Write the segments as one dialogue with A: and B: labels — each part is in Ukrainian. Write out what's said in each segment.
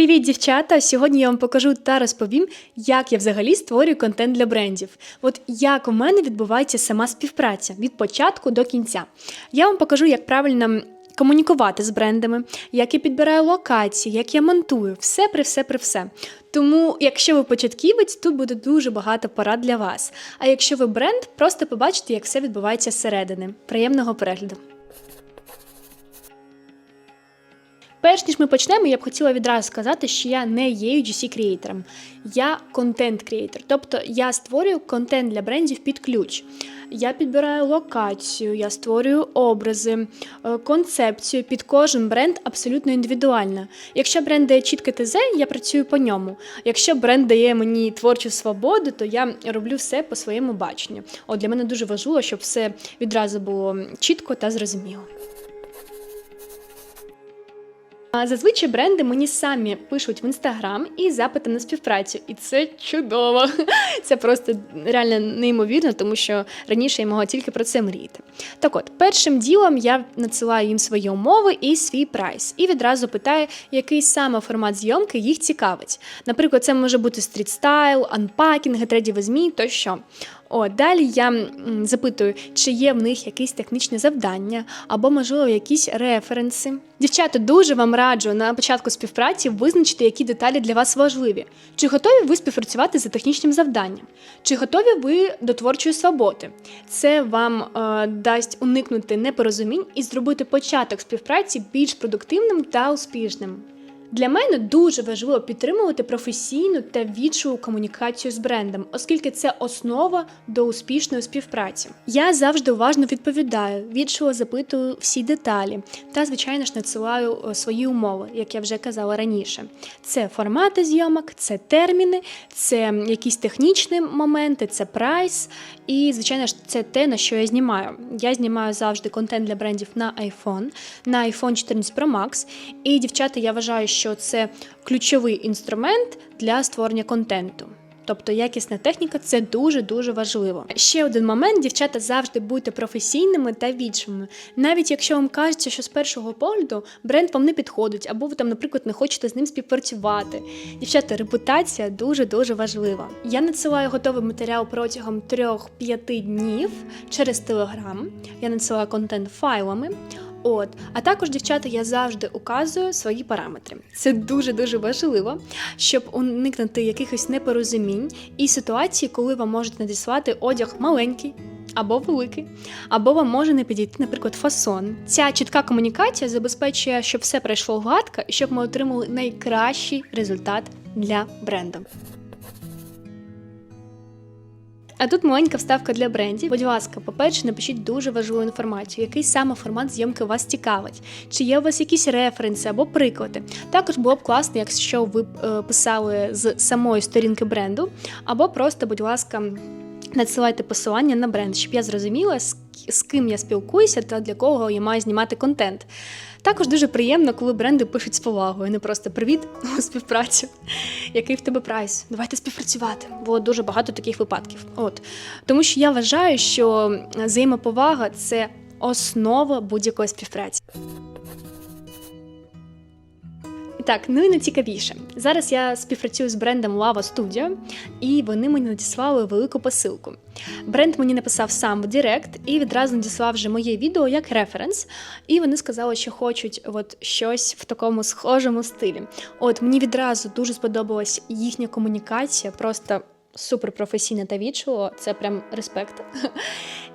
A: Привіт, дівчата! Сьогодні я вам покажу та розповім, як я взагалі створюю контент для брендів. От як у мене відбувається сама співпраця від початку до кінця. Я вам покажу, як правильно комунікувати з брендами, як я підбираю локації, як я монтую, все при все при все. Тому, якщо ви початківець, тут буде дуже багато порад для вас. А якщо ви бренд, просто побачите, як все відбувається зсередини. Приємного перегляду! Перш ніж ми почнемо, я б хотіла відразу сказати, що я не є UGC креатором, я контент-креатор. Тобто я створюю контент для брендів під ключ. Я підбираю локацію, я створюю образи, е, концепцію під кожен бренд абсолютно індивідуально. Якщо бренд дає чітке ТЗ, я працюю по ньому. Якщо бренд дає мені творчу свободу, то я роблю все по своєму баченню. От для мене дуже важливо, щоб все відразу було чітко та зрозуміло. Зазвичай бренди мені самі пишуть в інстаграм і запити на співпрацю, і це чудово. Це просто реально неймовірно, тому що раніше я могла тільки про це мріяти. Так от, першим ділом я надсилаю їм свої умови і свій прайс, і відразу питаю, який саме формат зйомки їх цікавить. Наприклад, це може бути стрітстайл, анпакінги, тредіві змі тощо. О, далі я запитую, чи є в них якісь технічні завдання або, можливо, якісь референси. Дівчата, дуже вам раджу на початку співпраці визначити, які деталі для вас важливі. Чи готові ви співпрацювати за технічним завданням? Чи готові ви до творчої свободи? Це вам е, дасть уникнути непорозумінь і зробити початок співпраці більш продуктивним та успішним. Для мене дуже важливо підтримувати професійну та відчуву комунікацію з брендом, оскільки це основа до успішної співпраці. Я завжди уважно відповідаю, відчуво запитую всі деталі та, звичайно ж, надсилаю е, свої умови, як я вже казала раніше. Це формати зйомок, це терміни, це якісь технічні моменти, це прайс. І, звичайно ж, це те, на що я знімаю. Я знімаю завжди контент для брендів на iPhone, на iPhone 14 Pro Max. І, дівчата, я вважаю, що це ключовий інструмент для створення контенту. Тобто якісна техніка це дуже дуже важливо. Ще один момент: дівчата завжди будьте професійними та вічними. Навіть якщо вам кажеться, що з першого погляду бренд вам не підходить, або ви там, наприклад, не хочете з ним співпрацювати. Дівчата, репутація дуже дуже важлива. Я надсилаю готовий матеріал протягом 3-5 днів через Telegram. Я надсилаю контент файлами. От, а також, дівчата, я завжди указую свої параметри. Це дуже дуже важливо, щоб уникнути якихось непорозумінь і ситуації, коли вам можуть надіслати одяг маленький. Або великий, або вам може не підійти, наприклад, фасон. Ця чітка комунікація забезпечує, щоб все пройшло гладко і щоб ми отримали найкращий результат для бренду. А тут маленька вставка для брендів. Будь ласка, по-перше, напишіть дуже важливу інформацію, який саме формат зйомки вас цікавить, чи є у вас якісь референси або приклади. Також було б класно, якщо ви е, писали з самої сторінки бренду, або просто, будь ласка, надсилайте посилання на бренд, щоб я зрозуміла, з, ким я спілкуюся та для кого я маю знімати контент. Також дуже приємно, коли бренди пишуть з повагою, не просто привіт у співпрацю. Який в тебе прайс? Давайте співпрацювати. Було дуже багато таких випадків. От тому що я вважаю, що взаємоповага це основа будь-якої співпраці. Так, ну і найцікавіше. Зараз я співпрацюю з брендом Lava Studio, і вони мені надіслали велику посилку. Бренд мені написав сам в Директ і відразу надіслав вже моє відео як референс. І вони сказали, що хочуть от щось в такому схожому стилі. От мені відразу дуже сподобалась їхня комунікація, просто супер професійна та відчуло, це прям респект.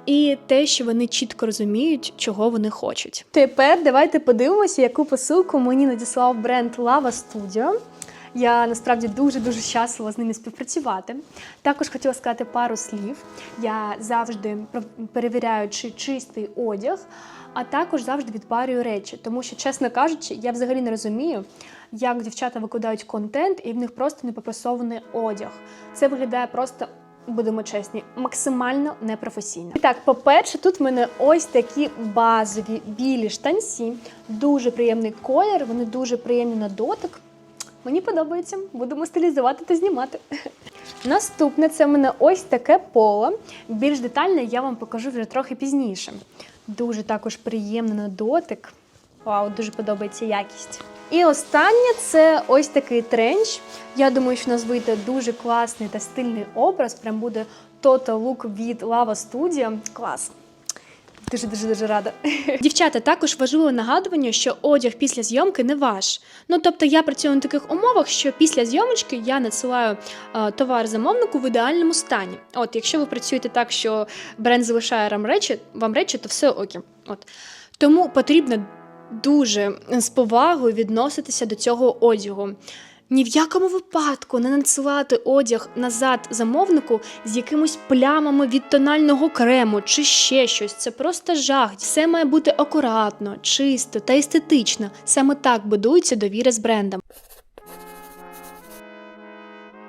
A: І те, що вони чітко розуміють, чого вони хочуть. Тепер давайте подивимося, яку посилку мені надіслав бренд Lava Studio. Я насправді дуже дуже щаслива з ними співпрацювати. Також хотіла сказати пару слів. Я завжди перевіряю, чи чистий одяг, а також завжди відпарюю речі, тому що, чесно кажучи, я взагалі не розумію, як дівчата викладають контент, і в них просто не попрасований одяг. Це виглядає просто. Будемо чесні, максимально непрофесійно. І так, по-перше, тут в мене ось такі базові білі штанці, дуже приємний колір, вони дуже приємні на дотик. Мені подобається, будемо стилізувати та знімати. Наступне це в мене ось таке поло. Більш детально я вам покажу вже трохи пізніше. Дуже також приємно на дотик. Вау, дуже подобається якість. І останнє це ось такий тренч. Я думаю, що у нас вийде дуже класний та стильний образ. Прям буде Total Look від Lava Studio. Клас. Дуже дуже дуже рада. Дівчата, також важливе нагадування, що одяг після зйомки не ваш. Ну тобто я працюю на таких умовах, що після зйомочки я надсилаю е, товар замовнику в ідеальному стані. От, якщо ви працюєте так, що бренд залишає вам речі, вам речі, то все окей. От тому потрібно дуже з повагою відноситися до цього одягу. Ні в якому випадку не надсилати одяг назад замовнику з якимись плямами від тонального крему чи ще щось. Це просто жах. Все має бути акуратно, чисто та естетично. Саме так будується довіра з брендом.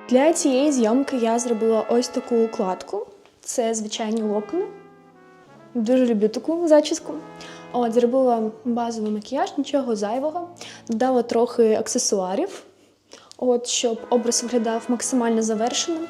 A: Для цієї зйомки я зробила ось таку укладку. Це звичайні локони. Дуже люблю таку зачіску. От, зробила базовий макіяж, нічого зайвого. Додала трохи аксесуарів, от, щоб образ виглядав максимально завершеним.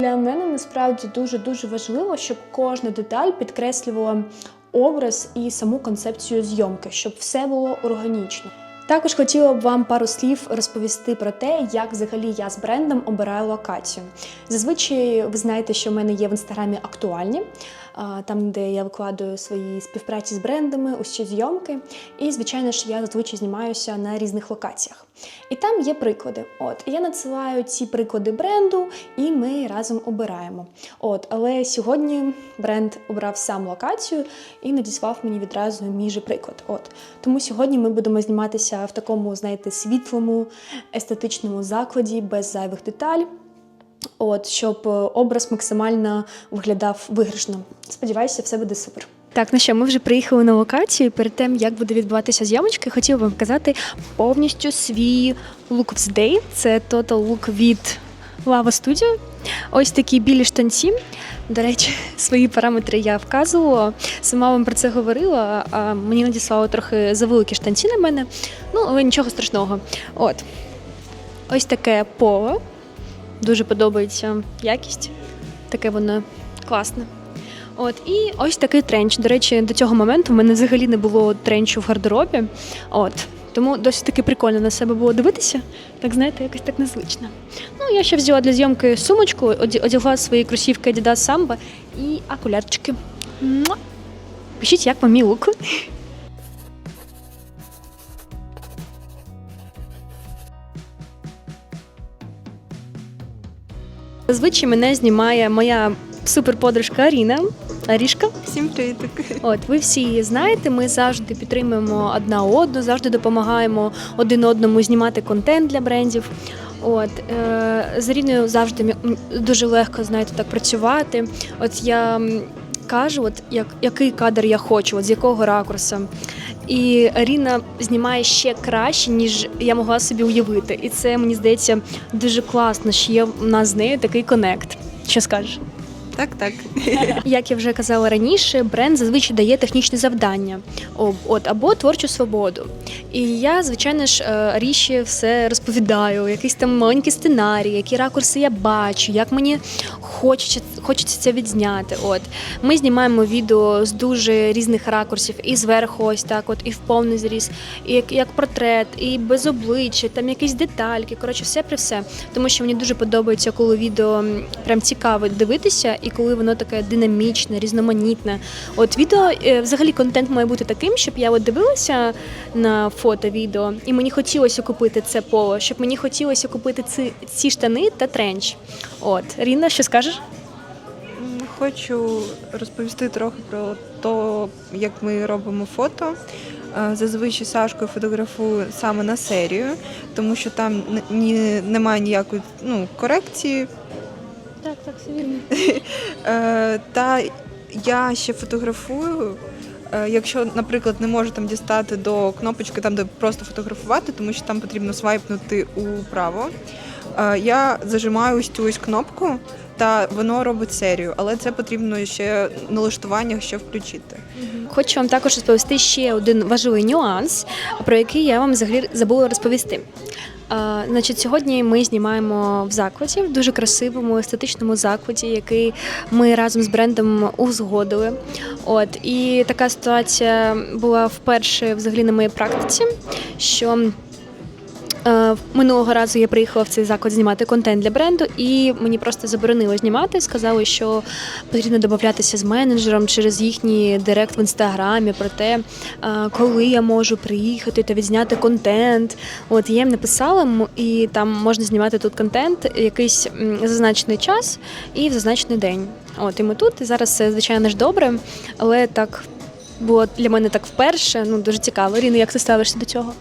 A: Для мене насправді дуже-дуже важливо, щоб кожна деталь підкреслювала образ і саму концепцію зйомки, щоб все було органічно. Також хотіла б вам пару слів розповісти про те, як взагалі я з брендом обираю локацію. Зазвичай ви знаєте, що в мене є в інстаграмі актуальні, там, де я викладаю свої співпраці з брендами, усі зйомки. І, звичайно ж, я зазвичай знімаюся на різних локаціях. І там є приклади. От я надсилаю ці приклади бренду, і ми разом обираємо. От, але сьогодні бренд обрав сам локацію і надіслав мені відразу мій же приклад. От тому сьогодні ми будемо зніматися в такому, знаєте, світлому, естетичному закладі, без зайвих деталей. От, щоб е, образ максимально виглядав виграшно. Сподіваюся, все буде супер. Так, ну що, ми вже приїхали на локацію. Перед тим як буде відбуватися зйомочка, хотіла вам показати повністю свій look of the day. Це Total Look від Lava Studio. Ось такі білі штанці. До речі, свої параметри я вказувала. Сама вам про це говорила, а мені надіслали трохи завеликі штанці на мене. Ну, але нічого страшного. От. Ось таке поло. Дуже подобається якість. Таке воно класне. От і ось такий тренч. До речі, до цього моменту в мене взагалі не було тренчу в гардеробі. От. Тому досить таки прикольно на себе було дивитися. Так знаєте, якось так незвично. Ну, я ще взяла для зйомки сумочку, одягла свої кросівки Adidas Samba і окулярчики. Пишіть, як вам мій лук. Зазвичай мене знімає моя суперподружка Аріна. Арішка.
B: Всім привітик.
A: От ви всі її знаєте. Ми завжди підтримуємо одна одну, завжди допомагаємо один одному знімати контент для брендів. От е, з Аріною завжди дуже легко знаєте так працювати. От я кажу, от як який кадр я хочу, от з якого ракурсу. І Аріна знімає ще краще, ніж я могла собі уявити. І це мені здається дуже класно, що є в нас з нею такий конект. Що скажеш?
B: Так, так.
A: Як я вже казала раніше, бренд зазвичай дає технічне завдання от, або творчу свободу. І я, звичайно ж, е, Ріші все розповідаю, якийсь там маленький сценарій, які ракурси я бачу, як мені хочеться, хочеться це відзняти. От. Ми знімаємо відео з дуже різних ракурсів, і зверху, ось так, от, і в повний зріз, і як, як портрет, і без обличчя, там якісь детальки. Коротше, все при все. Тому що мені дуже подобається, коли відео прям цікаво дивитися, і коли воно таке динамічне, різноманітне. От відео, е, взагалі, контент має бути таким, щоб я от дивилася на фото, відео, і мені хотілося купити це поло, щоб мені хотілося купити ці, ці штани та тренч. От, Ріна, що скажеш?
B: Хочу розповісти трохи про те, як ми робимо фото. Е, Зазвичай Сашкою фотографую саме на серію, тому що там ні, немає ніякої ну, корекції.
A: Так, так, все вірно.
B: Е, Та я ще фотографую. е, Якщо, наприклад, не можу там дістати до кнопочки, там де просто фотографувати, тому що там потрібно свайпнути управо. Е, Я зажимаю ось цю ось кнопку, та воно робить серію, але це потрібно ще налаштування ще включити.
A: Хочу вам також розповісти ще один важливий нюанс, про який я вам взагалі забула розповісти. А, значить, сьогодні ми знімаємо в закладі, в дуже красивому естетичному закладі, який ми разом з брендом узгодили. От і така ситуація була вперше взагалі на моїй практиці, що Е, минулого разу я приїхала в цей заклад знімати контент для бренду, і мені просто заборонили знімати. Сказали, що потрібно домовлятися з менеджером через їхній директ в інстаграмі про те, е, коли я можу приїхати та відзняти контент. От я їм написала, і там можна знімати тут контент якийсь зазначений час і в зазначений день. От і ми тут. І зараз все звичайно ж добре, але так було для мене так вперше. Ну дуже цікаво. Ріна, як ти ставишся до цього?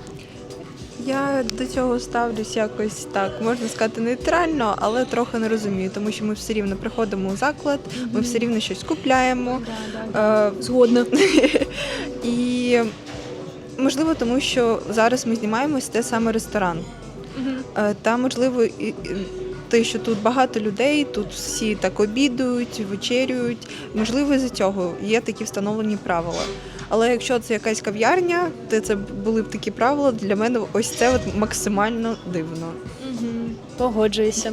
B: Я до цього ставлюсь якось так, можна сказати, нейтрально, але трохи не розумію, тому що ми все рівно приходимо у заклад, ми все рівно щось купляємо. Е,
A: Згодна.
B: і можливо, тому що зараз ми знімаємось те саме ресторан. Е, Та можливо, і- і те, що тут багато людей, тут всі так обідують, вечерюють. Можливо, із-за цього є такі встановлені правила. Але якщо це якась кав'ярня, то це були б такі правила. Для мене ось це от максимально дивно.
A: Погоджуюся.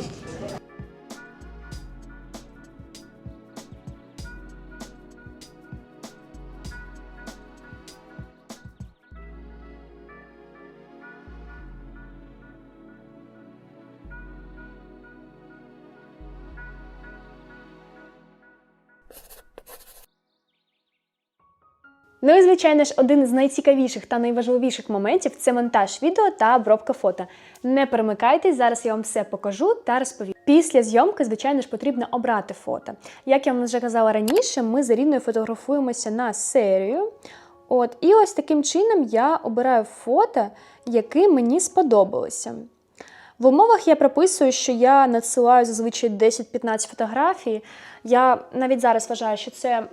A: Ну і звичайно ж, один з найцікавіших та найважливіших моментів це монтаж відео та обробка фото. Не перемикайтесь, зараз я вам все покажу та розповім. Після зйомки, звичайно ж, потрібно обрати фото. Як я вам вже казала раніше, ми з Аріною фотографуємося на серію. От, і ось таким чином я обираю фото, які мені сподобалися. В умовах я прописую, що я надсилаю зазвичай 10-15 фотографій. Я навіть зараз вважаю, що це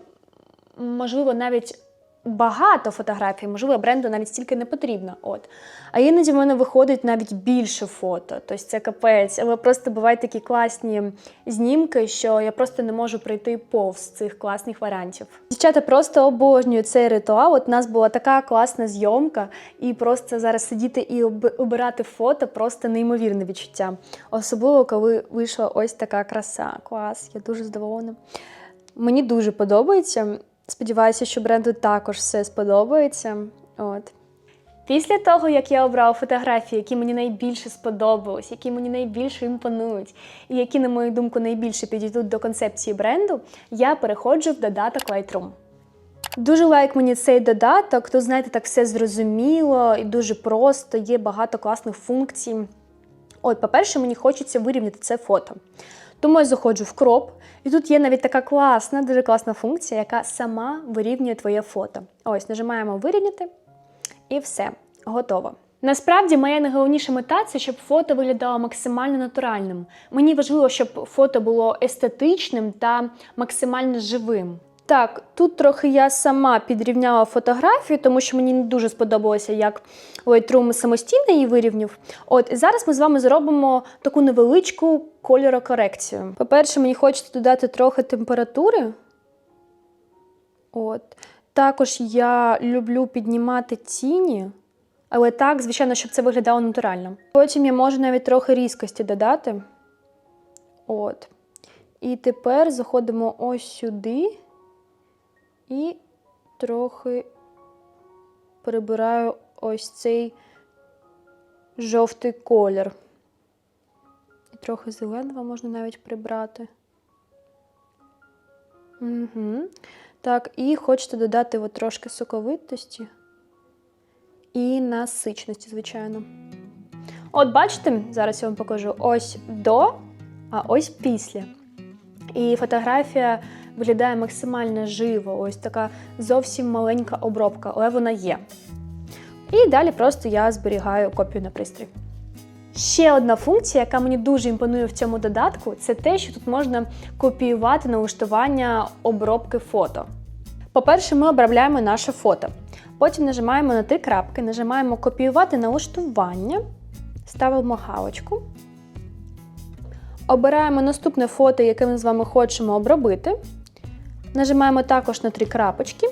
A: можливо навіть багато фотографій, можливо, бренду навіть стільки не потрібно. От. А іноді в мене виходить навіть більше фото. Тобто це капець. Але просто бувають такі класні знімки, що я просто не можу пройти повз цих класних варіантів. Дівчата просто обожнюють цей ритуал. От у нас була така класна зйомка, і просто зараз сидіти і об- обирати фото просто неймовірне відчуття. Особливо, коли вийшла ось така краса. Клас, я дуже задоволена. Мені дуже подобається. Сподіваюся, що бренду також все сподобається. От. Після того, як я обрала фотографії, які мені найбільше сподобались, які мені найбільше імпонують, і які, на мою думку, найбільше підійдуть до концепції бренду, я переходжу в додаток Lightroom. Дуже лайк мені цей додаток. Тут, знаєте, так все зрозуміло і дуже просто, є багато класних функцій. От, по-перше, мені хочеться вирівняти це фото. Тому я заходжу в кроп, і тут є навіть така класна, дуже класна функція, яка сама вирівнює твоє фото. Ось, нажимаємо вирівняти, і все, готово. Насправді, моя найголовніша мета це щоб фото виглядало максимально натуральним. Мені важливо, щоб фото було естетичним та максимально живим. Так, тут трохи я сама підрівняла фотографію, тому що мені не дуже сподобалося, як Lightroom самостійно її вирівняв. От і зараз ми з вами зробимо таку невеличку кольорокорекцію. По-перше, мені хочеться додати трохи температури. От. Також я люблю піднімати тіні, але так, звичайно, щоб це виглядало натурально. Потім я можу навіть трохи різкості додати. От. І тепер заходимо ось сюди і трохи прибираю ось цей жовтий колір. І трохи зеленого можна навіть прибрати. Угу. Так, і хочете додати от трошки соковитості і насичності, звичайно. От бачите, зараз я вам покажу ось до, а ось після. І фотографія виглядає максимально живо, ось така зовсім маленька обробка, але вона є. І далі просто я зберігаю копію на пристрій. Ще одна функція, яка мені дуже імпонує в цьому додатку, це те, що тут можна копіювати налаштування обробки фото. По-перше, ми обробляємо наше фото. Потім нажимаємо на три крапки, нажимаємо копіювати налаштування, ставимо галочку. Обираємо наступне фото, яке ми з вами хочемо обробити. Нажимаємо також на три крапочки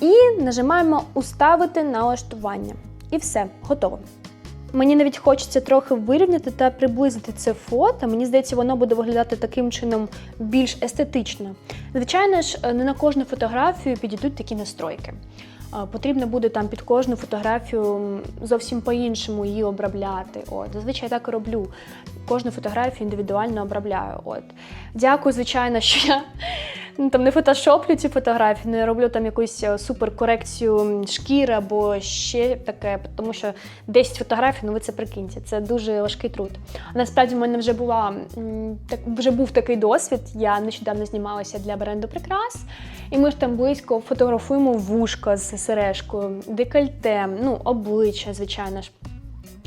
A: і нажимаємо Уставити налаштування. І все, готово. Мені навіть хочеться трохи вирівняти та приблизити це фото. Мені здається, воно буде виглядати таким чином більш естетично. Звичайно ж, не на кожну фотографію підійдуть такі настройки. потрібно буде там під кожну фотографію зовсім по-іншому її обробляти. От, зазвичай так і роблю. Кожну фотографію індивідуально обробляю. От. Дякую, звичайно, що я ну, там не фотошоплю ці фотографії, не роблю там якусь е, суперкорекцію шкіри або ще таке, тому що 10 фотографій, ну ви це прикиньте, це дуже важкий труд. Насправді в мене вже була так вже був такий досвід. Я нещодавно знімалася для бренду Прикрас, і ми ж там близько фотографуємо вушка з сережкою, декольте, ну обличчя, звичайно ж.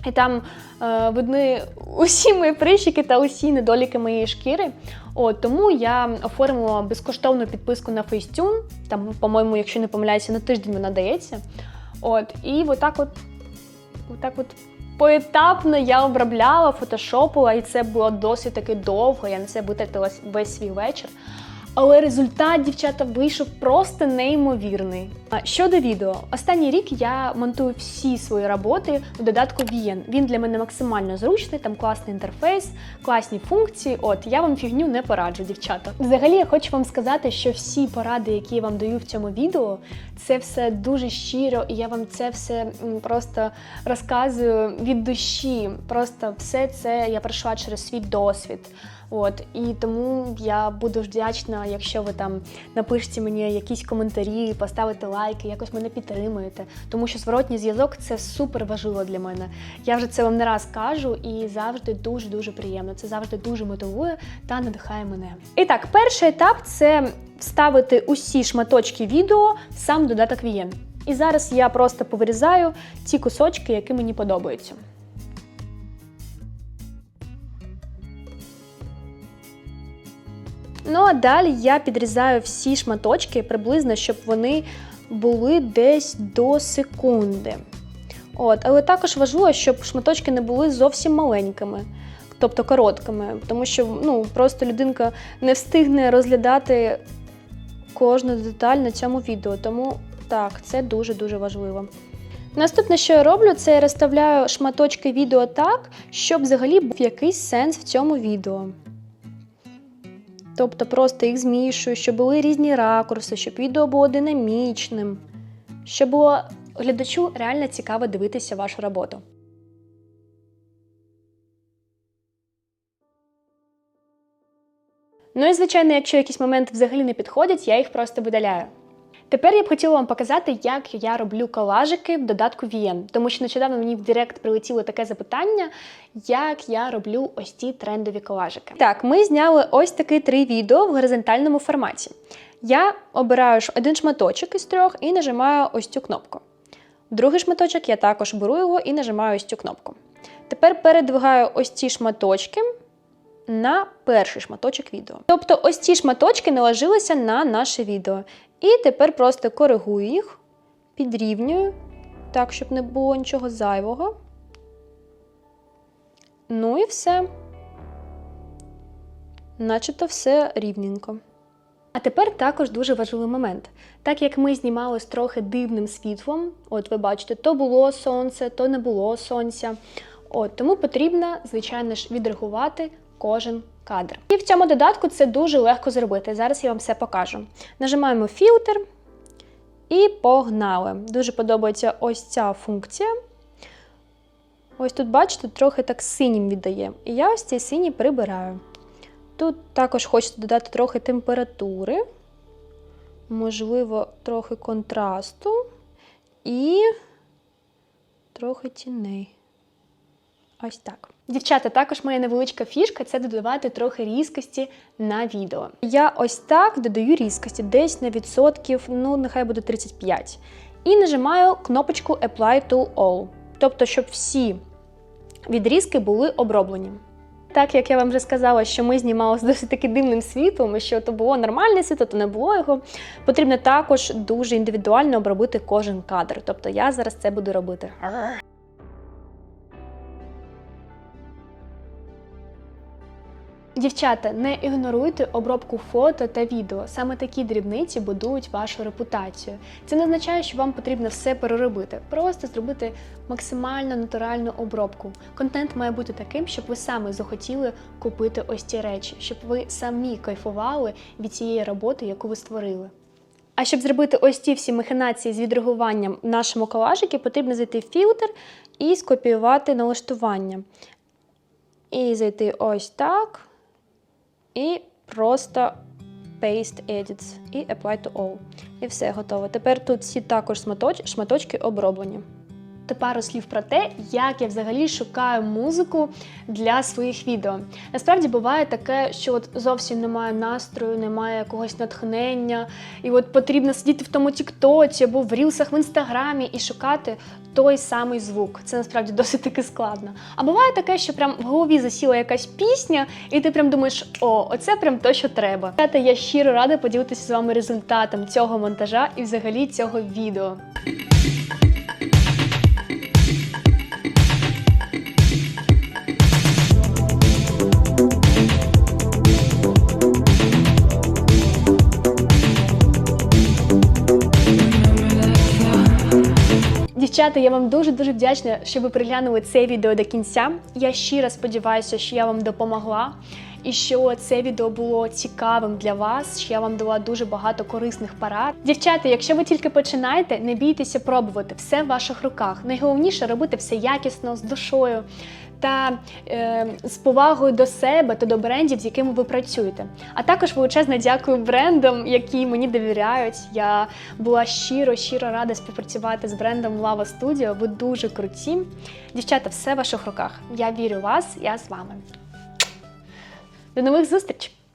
A: І там е, видні усі мої прищики та усі недоліки моєї шкіри. От, тому я оформила безкоштовну підписку на Facetune. Там, по-моєму, якщо не помиляюся, на тиждень вона дається. От, і отак от, отак от поетапно я обробляла, фотошопила, і це було досить таки довго. Я на це витратила весь свій вечір. Але результат, дівчата, вийшов просто неймовірний. А Щодо відео, останній рік я монтую всі свої роботи в додатку VN. Він для мене максимально зручний, там класний інтерфейс, класні функції. От я вам фігню не пораджу, дівчата. Взагалі, я хочу вам сказати, що всі поради, які я вам даю в цьому відео, це все дуже щиро, і я вам це все просто розказую від душі. Просто все це я пройшла через свій досвід. От і тому я буду вдячна, якщо ви там напишете мені якісь коментарі, поставите лайки, якось мене підтримуєте. Тому що зворотній зв'язок це супер важливо для мене. Я вже це вам не раз кажу, і завжди дуже дуже приємно. Це завжди дуже мотивує та надихає мене. І так, перший етап це вставити усі шматочки відео в сам додаток VN. І зараз я просто повирізаю ті кусочки, які мені подобаються. Ну а далі я підрізаю всі шматочки приблизно, щоб вони були десь до секунди. От, але також важливо, щоб шматочки не були зовсім маленькими, тобто короткими, тому що ну, просто людинка не встигне розглядати кожну деталь на цьому відео. Тому так, це дуже-дуже важливо. Наступне, що я роблю, це я розставляю шматочки відео так, щоб взагалі був якийсь сенс в цьому відео. Тобто просто їх змішую, щоб були різні ракурси, щоб відео було динамічним, щоб було глядачу реально цікаво дивитися вашу роботу. Ну і звичайно, якщо якісь моменти взагалі не підходять, я їх просто видаляю. Тепер я б хотіла вам показати, як я роблю колажики в додатку VN, тому що нещодавно мені в Директ прилетіло таке запитання, як я роблю ось ці трендові колажики. Так, ми зняли ось такі три відео в горизонтальному форматі. Я обираю один шматочок із трьох і нажимаю ось цю кнопку. Другий шматочок я також беру його і нажимаю ось цю кнопку. Тепер передвигаю ось ці шматочки на перший шматочок відео. Тобто ось ці шматочки наложилися на наше відео. І тепер просто коригую їх, підрівнюю, так, щоб не було нічого зайвого. Ну і все. Начебто все рівненько. А тепер також дуже важливий момент. Так як ми знімали з трохи дивним світлом, от ви бачите, то було сонце, то не було сонця. От, тому потрібно, звичайно ж, відреагувати кожен кадр. І в цьому додатку це дуже легко зробити. Зараз я вам все покажу. Нажимаємо фільтр і погнали. Дуже подобається ось ця функція. Ось тут, бачите, трохи так синім віддає. І я ось цей синій прибираю. Тут також хочеться додати трохи температури, можливо, трохи контрасту і трохи тіней. Ось так. Дівчата, також моя невеличка фішка це додавати трохи різкості на відео. Я ось так додаю різкості, десь на відсотків, ну нехай буде 35. І нажимаю кнопочку Apply to All. Тобто, щоб всі відрізки були оброблені. Так як я вам вже сказала, що ми знімали з досить таки дивним світлом, і що то було нормальне світло, то не було його. Потрібно також дуже індивідуально обробити кожен кадр. Тобто я зараз це буду робити. Дівчата, не ігноруйте обробку фото та відео. Саме такі дрібниці будують вашу репутацію. Це не означає, що вам потрібно все переробити. Просто зробити максимально натуральну обробку. Контент має бути таким, щоб ви саме захотіли купити ось ці речі, щоб ви самі кайфували від цієї роботи, яку ви створили. А щоб зробити ось ті всі махінації з відреагуванням нашому колажикі, потрібно зайти в фільтр і скопіювати налаштування. І зайти ось так. І просто Paste Edits і Apply to All. І все готово. Тепер тут всі також шматоч- шматочки оброблені. Тепер пару слів про те, як я взагалі шукаю музику для своїх відео. Насправді буває таке, що от зовсім немає настрою, немає якогось натхнення, і от потрібно сидіти в тому Тіктоці або в рілсах в інстаграмі і шукати той самий звук. Це насправді досить таки складно. А буває таке, що прям в голові засіла якась пісня, і ти прям думаєш, о, оце прям то, що треба. Та я щиро рада поділитися з вами результатом цього монтажа і взагалі цього відео. Дівчата, я вам дуже дуже вдячна, що ви приглянули це відео до кінця. Я щиро сподіваюся, що я вам допомогла і що це відео було цікавим для вас. Що я вам дала дуже багато корисних порад. Дівчата, якщо ви тільки починаєте, не бійтеся пробувати все в ваших руках. Найголовніше робити все якісно, з душою. Та е, з повагою до себе та до брендів, з якими ви працюєте. А також величезне дякую брендам, які мені довіряють. Я була щиро, щиро рада співпрацювати з брендом Lava Studio. Ви дуже круті. Дівчата, все в ваших руках. Я вірю в вас, я з вами. До нових зустрічей!